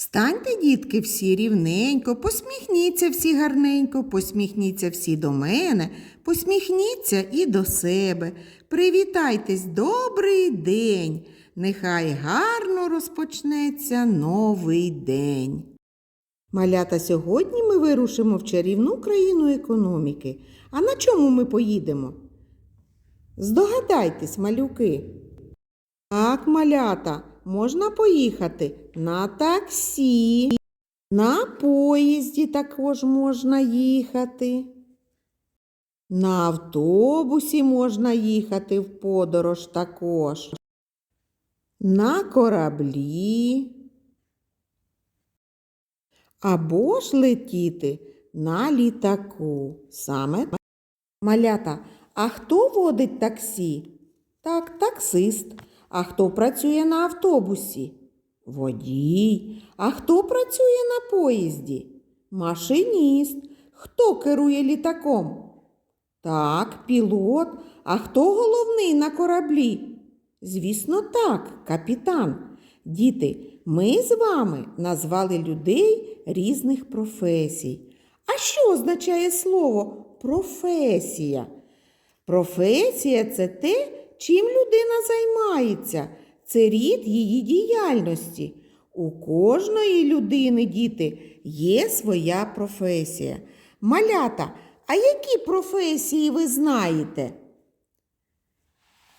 Станьте, дітки, всі рівненько, посміхніться всі гарненько, посміхніться всі до мене, посміхніться і до себе. Привітайтесь, добрий день! Нехай гарно розпочнеться новий день. Малята, сьогодні ми вирушимо в чарівну країну економіки. А на чому ми поїдемо? Здогадайтесь, малюки. Так, малята, можна поїхати на таксі, на поїзді також можна їхати. На автобусі можна їхати в подорож також. На кораблі. Або ж летіти на літаку. Саме малята. А хто водить таксі? Так, таксист. А хто працює на автобусі? Водій. А хто працює на поїзді? Машиніст. Хто керує літаком? Так, пілот. А хто головний на кораблі? Звісно, так, капітан. Діти, ми з вами назвали людей різних професій. А що означає слово професія? Професія це те, чим людина займається, це рід її діяльності. У кожної людини, діти, є своя професія. Малята, а які професії ви знаєте?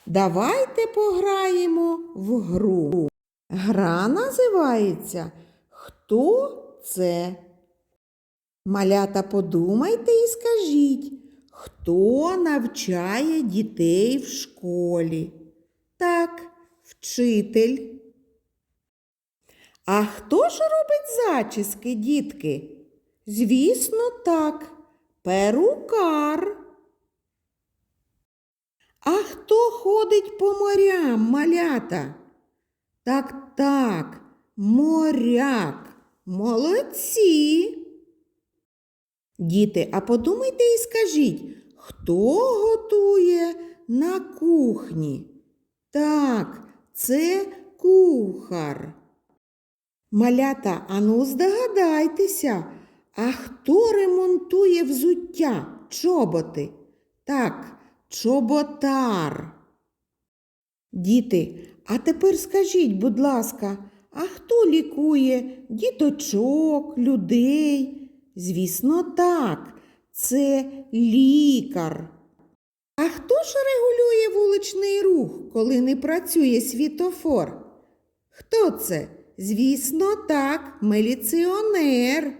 Давайте пограємо в гру. Гра називається Хто це? Малята, подумайте і скажіть, хто навчає дітей в школі? Так, вчитель. А хто ж робить зачіски, дітки? Звісно, так, перукар. А хто ходить по морям, малята? Так, так, моряк. Молодці. Діти, а подумайте і скажіть, хто готує на кухні? Так, це кухар. Малята, ану здогадайтеся, а хто ремонтує взуття, чоботи? Так, чоботар. Діти, а тепер скажіть, будь ласка, а хто лікує діточок, людей? Звісно, так, це лікар. А хто ж регулює вуличний рух, коли не працює світофор? Хто це? Звісно, так, міліціонер.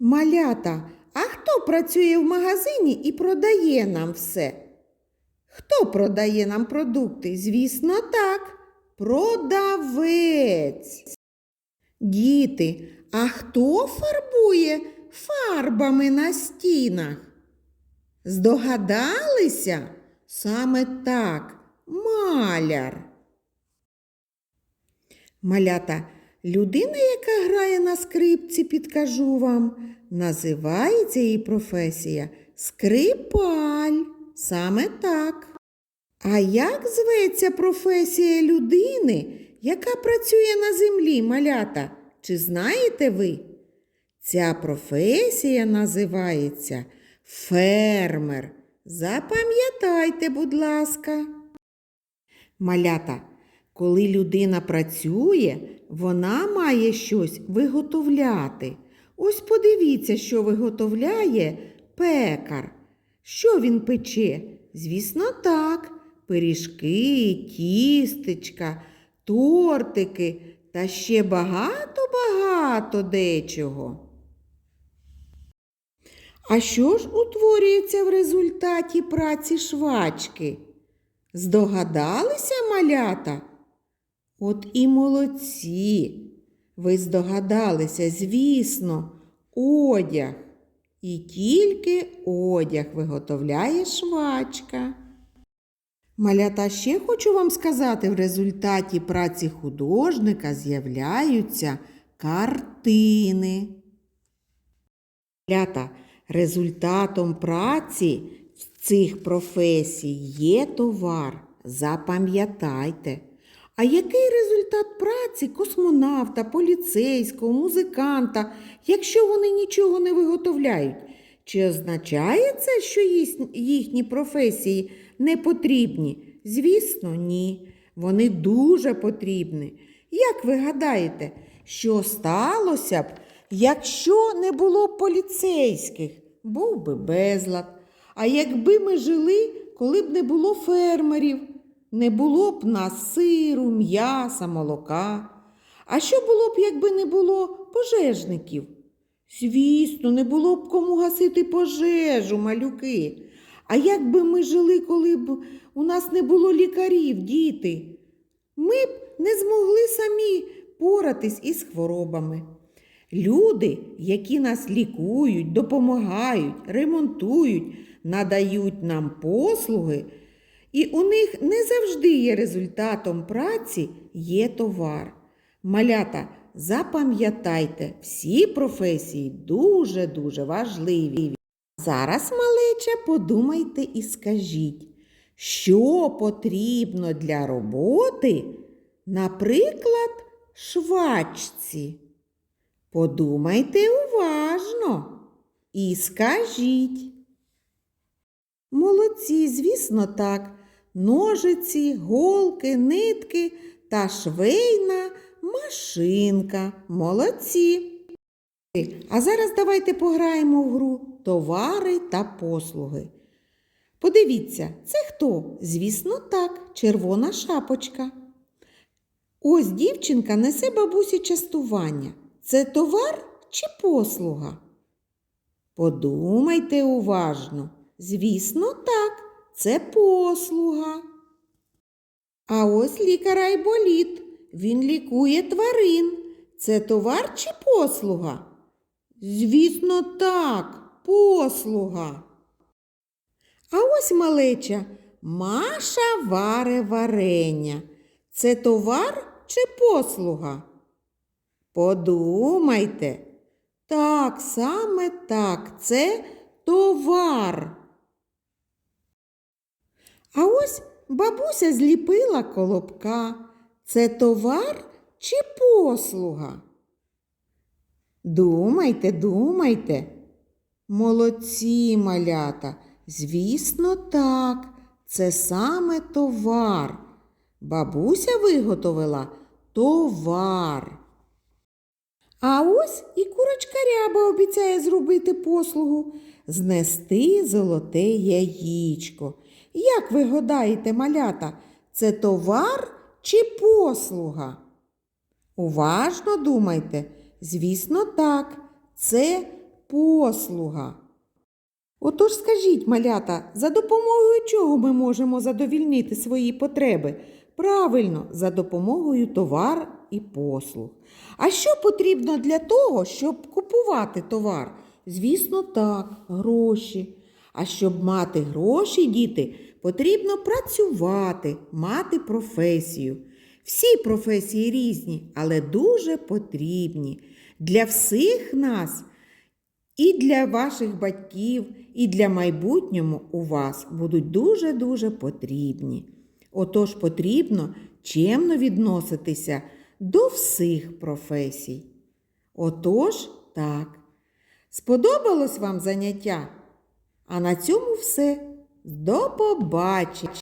Малята, а хто працює в магазині і продає нам все? Хто продає нам продукти? Звісно, так, продавець. Діти, а хто фарбує фарбами на стінах? Здогадалися? Саме так, маляр. Малята, людина, яка грає на скрипці, підкажу вам, називається її професія скрипаль. Саме так. А як зветься професія людини, яка працює на землі, малята? Чи знаєте ви? Ця професія називається фермер. Запам'ятайте, будь ласка. Малята, коли людина працює, вона має щось виготовляти. Ось подивіться, що виготовляє пекар. Що він пече? Звісно, так. Пиріжки, тістечка, тортики та ще багато-багато дечого. А що ж утворюється в результаті праці швачки? Здогадалися малята? От і молодці. Ви здогадалися, звісно, одяг. І тільки одяг виготовляє швачка. Малята ще хочу вам сказати, в результаті праці художника з'являються картини. Малята, результатом праці в цих професій є товар. Запам'ятайте. А який результат праці космонавта, поліцейського, музиканта, якщо вони нічого не виготовляють? Чи означає це, що їхні професії не потрібні? Звісно, ні. Вони дуже потрібні. Як ви гадаєте, що сталося б, якщо не було поліцейських? Був би безлад. А якби ми жили, коли б не було фермерів, не було б нас сиру, м'яса, молока. А що було б, якби не було пожежників? Звісно, не було б кому гасити пожежу, малюки. А як би ми жили, коли б у нас не було лікарів, діти? Ми б не змогли самі поратись із хворобами. Люди, які нас лікують, допомагають, ремонтують, надають нам послуги, і у них не завжди є результатом праці є товар. Малята, запам'ятайте, всі професії дуже-дуже важливі. Зараз, малеча, подумайте і скажіть, що потрібно для роботи, наприклад, швачці. Подумайте уважно і скажіть. Молодці, звісно, так. Ножиці, голки, нитки та швейна машинка. Молодці. А зараз давайте пограємо в гру товари та послуги. Подивіться, це хто? Звісно, так, червона шапочка. Ось дівчинка несе бабусі частування. Це товар чи послуга? Подумайте уважно. Звісно, так, це послуга. А ось лікар Айболіт. Він лікує тварин. Це товар чи послуга? Звісно, так, послуга. А ось малеча Маша варе варення. Це товар чи послуга? Подумайте. Так, саме так, це товар. А ось бабуся зліпила колобка. Це товар чи послуга? Думайте, думайте. Молодці малята. Звісно, так, це саме товар. Бабуся виготовила товар. А ось і курочка ряба обіцяє зробити послугу знести золоте яєчко. Як ви гадаєте, малята, це товар чи послуга? Уважно думайте. Звісно, так, це послуга. Отож скажіть, малята, за допомогою чого ми можемо задовільнити свої потреби? Правильно, за допомогою товар і послуг. А що потрібно для того, щоб купувати товар? Звісно, так, гроші. А щоб мати гроші, діти, потрібно працювати, мати професію. Всі професії різні, але дуже потрібні. Для всіх нас і для ваших батьків, і для майбутнього у вас будуть дуже-дуже потрібні. Отож потрібно чемно відноситися до всіх професій. Отож, так. Сподобалось вам заняття? А на цьому все. До побачення!